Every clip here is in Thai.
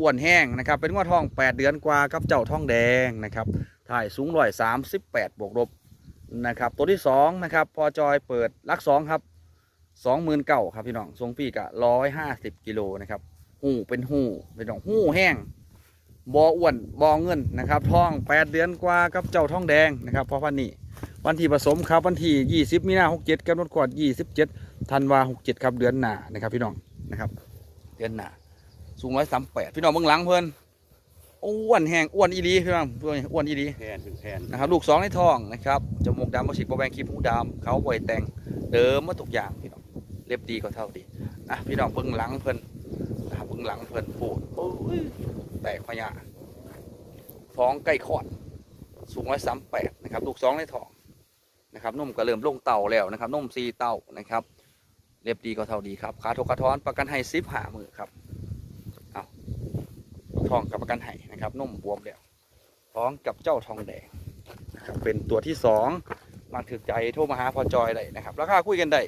อ้วนแห้งนะครับ เป็นงวดทอง 8 เดือนกว่ากับเจ้าทองแดงนะครับ ถ่ายสูงร้อยสามสิบแปดบวกลบนะครับ ตัวที่สองนะครับ พอจอยเปิดลักสองครับสองหมื่นเก้าครับพี่น้องทรงปีกะร้อยห้าสิบกิโลนะครับหูเป็นหูเป็นน้องหูแห้งบออ้วนบอเงินนะครับทองแปดเดือนกว่ากับเจ้าทองแดงนะครับพอพันนี้วันที่ผสมครับวันที่ยี่สิบมีนาหกเจ็ดกำหนดก่อนยี่สิบเจ็ดธันวาหกเจ็ดครับเดือนหน้านะครับพี่น้องนะครับ เดือนหน้า สูงร้อยสามแปดพี่น้องเบื้องหลังเพิ่นอ้วนแห้งอ้วนอีดีพี่น้องตัวนี้อ้วนอีดีแพนเป็นแพนนะครับลูกสองในท้องนะครับจมูกดำบฉีกบแบงคีบหูดำเขาบ่อยแต่งเดิมหมาทุกอย่างพี่น้องเรียบดีก็เท่าดีอะพี่น้องเบื้องหลังเพิ่นนะครับเบื้องหลังเพิ่นปวดโอ้ยแตกพญาท้องใกล้คลอดสูงร้อยสามแปดนะครับลูกสองในท้องนะครับนมก็เริ่มลงเต่าแล้วนะครับนมซีเต่านะครับเรียบดีก็เท่าดีครับขาทกกระท้อนประกันให้ซิปหามือครับเอา ท้องกับประกันให้นะครับนมบวมแล้วท้องกับเจ้าทองแดงนะครับเป็นตัวที่สองมาถึกใจโทรมาหาพอจอยได้นะครับราคาคุยกันได้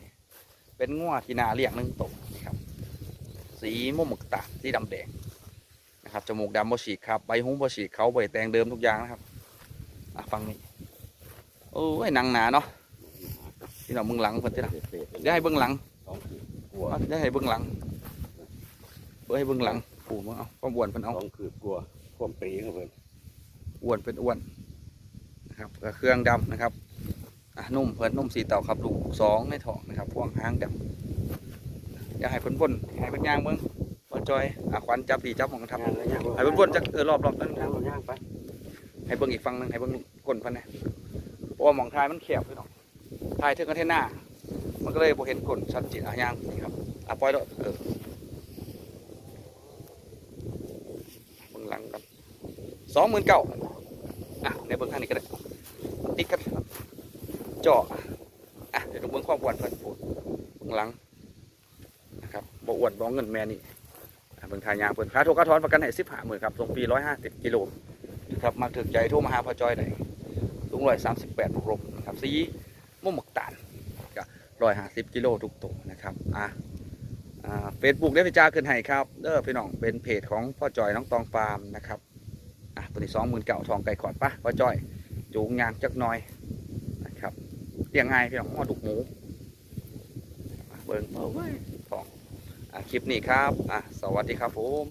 เป็นงัวที่นาเลี้ยงหนึ่งตัวนะครับ สีม่วงหมึกตาลสีดำแดงนะครับจมูกดำบฉีกครับใบหูบฉีกเขาใบแตงเดิมทุกอย่างนะครับอะฟังนี่โอ้ยหนังหนาเนาะที่เราเบื้องหลังเพิ่นที่นะเศษได้ให้เบื้องหลังสองคืบกลัวเอาได้ให้เบื้องหลังเบื้องให้เบื้องหลัง ปู่มึงเอาความอ้วนเพิ่นเอาสองคืบกลัวข่มปรีครับเพิ่นอ้วนเป็นอ้วนนะครับกับเครื่องดำนะครับอะนุ่มเพิ่นนุ่มสีเต่าครับลูกสองในท้องนะครับพ่วงหางดำอย่าให้เพิ่นพ่นให้เพิ่นย่างเบิ่งบ่จอยอะควันจับดีจับของทำย่างเลยย่างให้เพิ่นพ่นจักเออรอบรอบนั้นย่างย่างไปให้เบิ่งอีกฝั่งหนึงให้เบิ่งก้นเพิ่นนะเพราะว่าหมองทายมันแคบพี่น้องทายถึงกันเทหน้ามันก็เลยบ่เห็นก้นชัดเจนอะย่างนี่ครับอะปล่อยแล้วเออเบิ่ง หลังกันสองหมื่นเก้าอะในเบิ่งข้างนี้ก็ได้ติดกันเจาะอะเดี๋ยวดูเบื้องความอ้วนเพิ่นพูดเบื้องหลังนะครับบ่อ้วนบ่เงินแม่นี่อะเบิ่งทายาเพิ่นค่าโทรค่าถอนประกันให้สิบห้าหมื่นครับส่งปีร้อยห้าสิบกิโลนะครับมาถึงใจโทรมาหาพ่อจอยได้สูงร้อยสามสิบแปดกลบนะครับสีม่วงหมกตาลก็ร้อยห้าสิบกิโลทุกตัวนะครับอะ เฟซบุ๊กได้พิจาขึ้นให้ครับเด้อพี่น้องเป็นเพจของพ่อจอยน้องตองฟาร์มนะครับอะตัวนี้สองหมื่นเก่าทองไก่ขอดปะพ่อจอยจูงยางจักน้อยนะครับเรียงง่ายพี่น้องหม้อดุกหมูเบิ้งเอาไว้ของอะคลิปนี้ครับอะสวัสดีครับผม